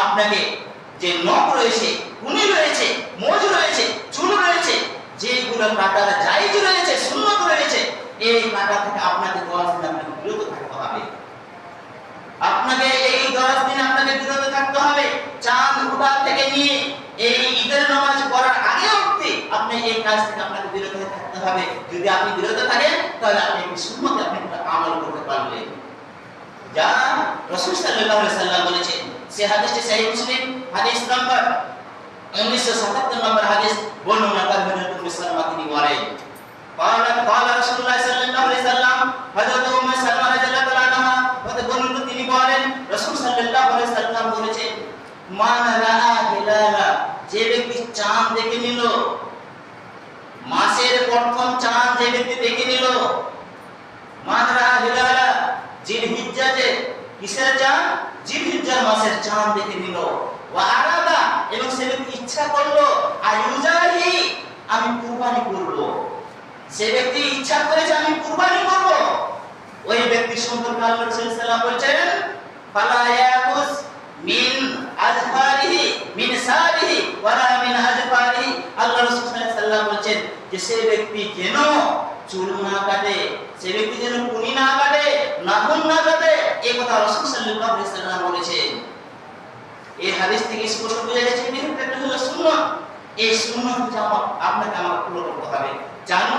আপনাকে যে নখ রয়েছে কুনি রয়েছে, মোজ রয়েছে চুল রয়েছে, যেগুলো কাটার জায়েজ রয়েছে, সুন্নত রয়েছে, এই কাটা থেকে আপনাকে বিরত থাকতে হবে আপনাকে এই দশ দিন আপনাকে বিরত থাকতে হবে চাঁদ উঠা থেকে নিয়ে এই ঈদের নামাজ পড়ার আগে অবধি আপনি এই কাজ থেকে আপনাকে বিরত হয়ে থাকতে হবে যদি আপনি বিরত থাকেন তাহলে আপনি একটি সুন্নতে আপনি একটা আমল করতে পারবেন যা রাসূল সাল্লাল্লাহু আলাইহি সাল্লাম বলেছেন সে হাদিসটি সহিহ মুসলিম হাদিস নাম্বার 1977 নম্বর হাদিস বর্ণনা করেন উম্মে সালমা তিনি বলেন قال قال رسول الله صلى الله عليه وسلم হযরত উম্মে সালমা রাদিয়াল্লাহু তাআলা আনহা হতে বর্ণিত তিনি বলেন রাসূল সাল্লাল্লাহু আলাইহি সাল্লাম বলেছেন মান রাআ হিলালা যে ব্যক্তি চাঁদ দেখে নিল মাসের প্রথম চাঁদ যে ব্যক্তি দেখে নিল রাআ হিলালা, জিলহিজ্জা যে কিসের চাঁদ? জিলহিজ্জার মাসের চাঁদ দেখে নিল। ওয়া আরাদা, এবং সে ব্যক্তি ইচ্ছা করল আয়ুজাহি আমি কুরবানি করব। সে ব্যক্তি ইচ্ছা করেছে, আমি কুরবানি করব। ওই ব্যক্তি সম্পর্কে আল্লাহ রাসূল সাল্লাল্লাহু বলছেন, ফালা ইয়াকুস মিন আজফারিহি মিন সারিহি ওয়ালা মিন আজফারিহি আল্লাহ রাসূল সাল্লাল্লাহু আলাইহি সাল্লাম বলছেন যে সে ব্যক্তি যেন চুল না কাটে, সে ব্যক্তি যেন কুনি না কাটে, নাখুন না কাটে এই কথা রাসূল সাল্লাল্লাহু আলাইহি সাল্লাম বলেছেন। এই হাদিস থেকে স্পষ্ট বোঝা যাচ্ছে এটা হলো সুন্নাহ এই সুন্নাত আপনাকে আমার পুরো করতে হবে। জানুন